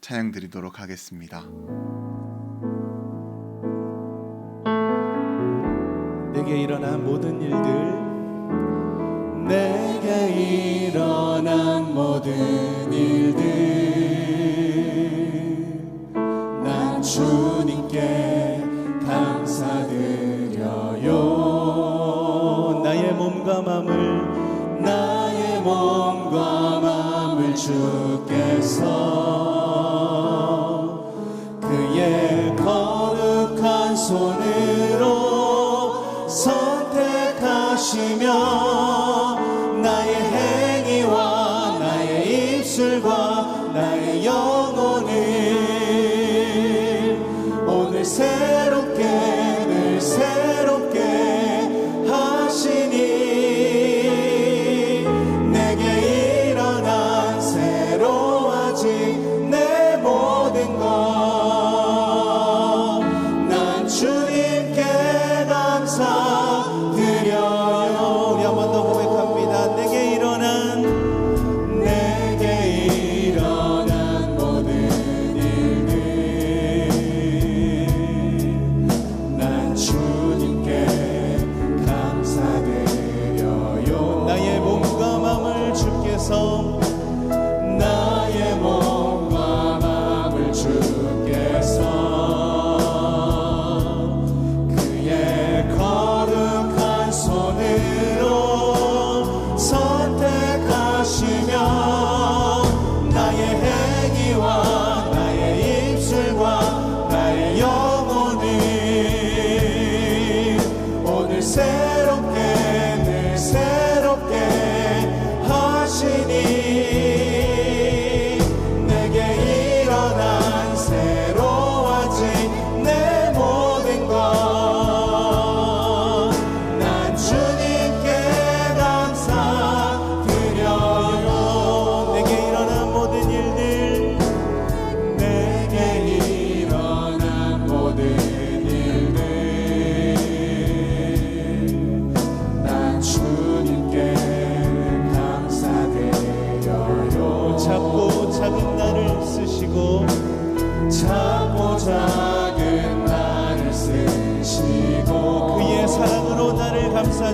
찬양 드리도록 하겠습니다. 내게 일어난 모든 일들 내게 일어난 모든 일들 난 주님께 감사드려요 나의 몸과 마음을 나의 몸과 마음을 주께서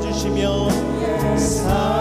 주시며 사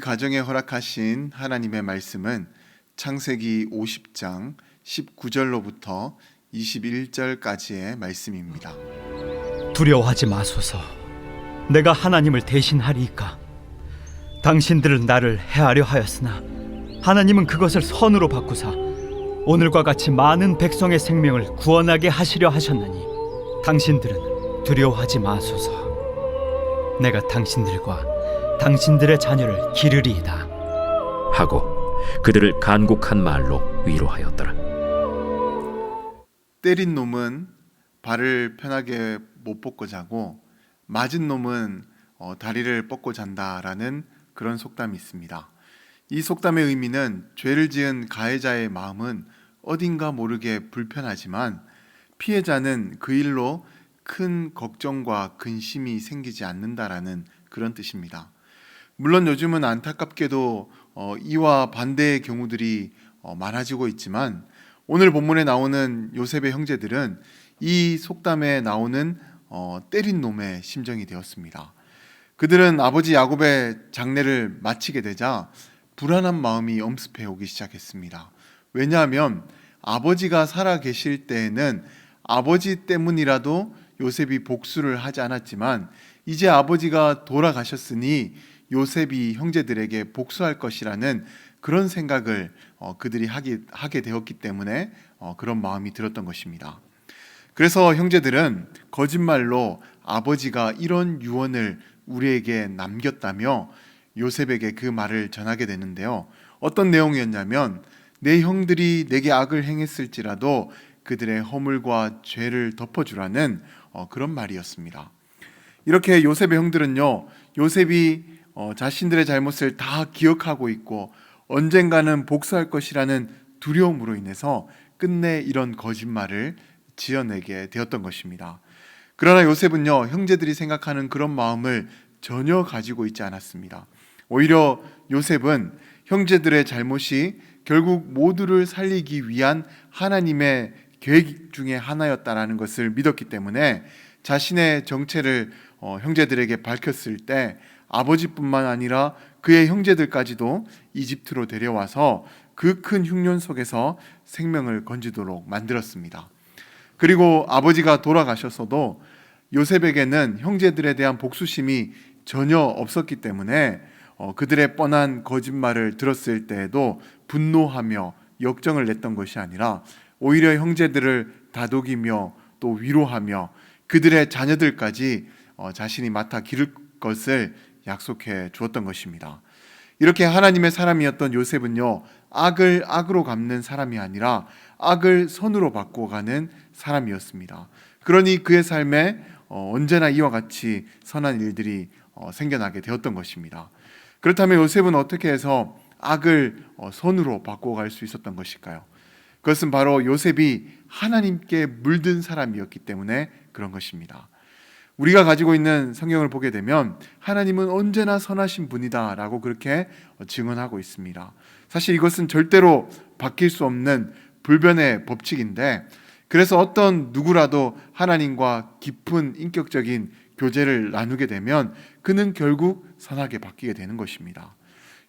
가정에 허락하신 하나님의 말씀은 창세기 50장 19절로부터 21절까지의 말씀입니다. 두려워하지 마소서. 내가 하나님을 대신하리이까. 당신들은 나를 해하려 하였으나 하나님은 그것을 선으로 바꾸사 오늘과 같이 많은 백성의 생명을 구원하게 하시려 하셨나니 당신들은 두려워하지 마소서. 내가 당신들과 당신들의 자녀를 기르리이다. 하고 그들을 간곡한 말로 위로하였더라. 때린 놈은 발을 편하게 못 뻗고 자고 맞은 놈은 어, 다리를 뻗고 잔다라는 그런 속담이 있습니다. 이 속담의 의미는 죄를 지은 가해자의 마음은 어딘가 모르게 불편하지만 피해자는 그 일로 큰 걱정과 근심이 생기지 않는다라는 그런 뜻입니다. 물론 요즘은 안타깝게도 어, 이와 반대의 경우들이 어, 많아지고 있지만 오늘 본문에 나오는 요셉의 형제들은 이 속담에 나오는 어, 때린 놈의 심정이 되었습니다. 그들은 아버지 야곱의 장례를 마치게 되자 불안한 마음이 엄습해 오기 시작했습니다. 왜냐하면 아버지가 살아 계실 때에는 아버지 때문이라도 요셉이 복수를 하지 않았지만 이제 아버지가 돌아가셨으니 요셉이 형제들에게 복수할 것이라는 그런 생각을 어, 그들이 하기, 하게 되었기 때문에 어, 그런 마음이 들었던 것입니다. 그래서 형제들은 거짓말로 아버지가 이런 유언을 우리에게 남겼다며 요셉에게 그 말을 전하게 되는데요. 어떤 내용이었냐면 내 형들이 내게 악을 행했을지라도 그들의 허물과 죄를 덮어주라는 어, 그런 말이었습니다. 이렇게 요셉의 형들은요, 요셉이 어, 자신들의 잘못을 다 기억하고 있고 언젠가는 복수할 것이라는 두려움으로 인해서 끝내 이런 거짓말을 지어내게 되었던 것입니다. 그러나 요셉은요, 형제들이 생각하는 그런 마음을 전혀 가지고 있지 않았습니다. 오히려 요셉은 형제들의 잘못이 결국 모두를 살리기 위한 하나님의 계획 중에 하나였다라는 것을 믿었기 때문에 자신의 정체를 어, 형제들에게 밝혔을 때 아버지뿐만 아니라 그의 형제들까지도 이집트로 데려와서 그 큰 흉년 속에서 생명을 건지도록 만들었습니다. 그리고 아버지가 돌아가셨어도 요셉에게는 형제들에 대한 복수심이 전혀 없었기 때문에 어, 그들의 뻔한 거짓말을 들었을 때에도 분노하며 역정을 냈던 것이 아니라 오히려 형제들을 다독이며 또 위로하며 그들의 자녀들까지 어, 자신이 맡아 기를 것을 약속해 주었던 것입니다. 이렇게 하나님의 사람이었던 요셉은요, 악을 악으로 갚는 사람이 아니라 악을 선으로 바꿔가는 사람이었습니다. 그러니 그의 삶에 어, 언제나 이와 같이 선한 일들이 어, 생겨나게 되었던 것입니다. 그렇다면 요셉은 어떻게 해서 악을 어, 선으로 바꿔갈 수 있었던 것일까요? 그것은 바로 요셉이 하나님께 물든 사람이었기 때문에 그런 것입니다. 우리가 가지고 있는 성경을 보게 되면 하나님은 언제나 선하신 분이다라고 그렇게 증언하고 있습니다. 사실 이것은 절대로 바뀔 수 없는 불변의 법칙인데 그래서 어떤 누구라도 하나님과 깊은 인격적인 교제를 나누게 되면 그는 결국 선하게 바뀌게 되는 것입니다.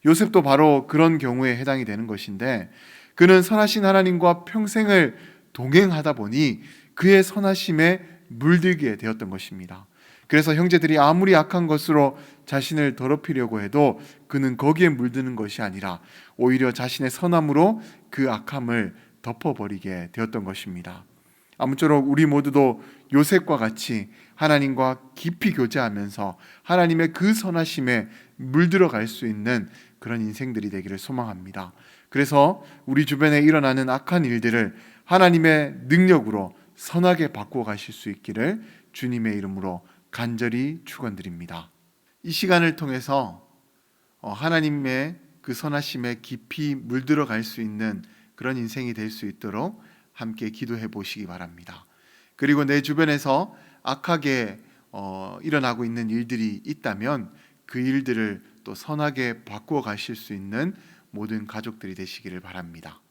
요셉도 바로 그런 경우에 해당이 되는 것인데 그는 선하신 하나님과 평생을 동행하다 보니 그의 선하심에 물들게 되었던 것입니다. 그래서 형제들이 아무리 악한 것으로 자신을 더럽히려고 해도 그는 거기에 물드는 것이 아니라 오히려 자신의 선함으로 그 악함을 덮어버리게 되었던 것입니다. 아무쪼록 우리 모두도 요셉과 같이 하나님과 깊이 교제하면서 하나님의 그 선하심에 물들어 갈 수 있는 그런 인생들이 되기를 소망합니다. 그래서 우리 주변에 일어나는 악한 일들을 하나님의 능력으로 선하게 바꿔 가실 수 있기를 주님의 이름으로 간절히 축원드립니다. 이 시간을 통해서 어, 하나님의 그 선하심에 깊이 물들어 갈 수 있는 그런 인생이 될 수 있도록 함께 기도해 보시기 바랍니다. 그리고 내 주변에서 악하게 어, 일어나고 있는 일들이 있다면 그 일들을 또 선하게 바꾸어 가실 수 있는 모든 가족들이 되시기를 바랍니다.